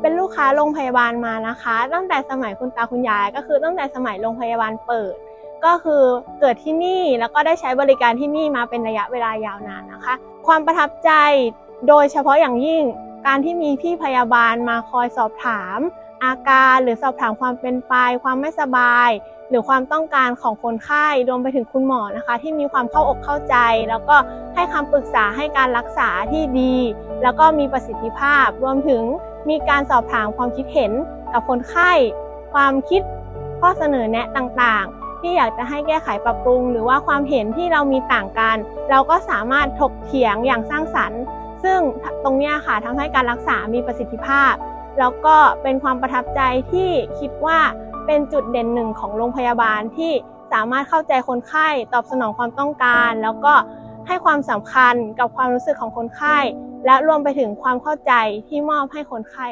เป็นลูกค้าโรงพยาบาลมานะคะ ตั้งแต่สมัยคุณตาคุณยาย ก็คือตั้งแต่สมัยโรงพยาบาลเปิด ก็คือเกิดที่นี่แล้วก็ได้ใช้บริการที่นี่มาเป็นระยะเวลายาวนานนะคะ ความประทับใจโดยเฉพาะอย่างยิ่งการที่มีพี่พยาบาลมาคอยสอบถาม อาการหรือสอบถามความเป็นไป ความไม่สบาย หรือความต้องการของคนไข้รวมไปถึงคุณหมอนะคะ ที่มีความเข้าอกเข้าใจ แล้วก็ให้คำปรึกษาให้การรักษาที่ดี แล้วก็มีประสิทธิภาพ รวมถึงมีการสอบถามความคิดเห็นกับคนไข้ ความคิดข้อเสนอแนะต่างๆ ที่อยากจะให้แก้ไขปรับปรุง หรือว่าความเห็นที่เรามีต่างกัน เราก็สามารถถกเถียงอย่างสร้างสรรค์ ซึ่งตรงนี้ค่ะทำให้การรักษามีประสิทธิภาพ แล้วก็เป็นความประทับใจที่คิดว่าเป็นจุดเด่นหนึ่งของโรงพยาบาลที่สามารถเข้าใจคนไข้ตอบสนองความต้องการ แล้วก็ให้ความสำคัญกับความรู้สึกของคนไข้ และรวมไปถึงความเข้าใจที่มอบให้คนไข้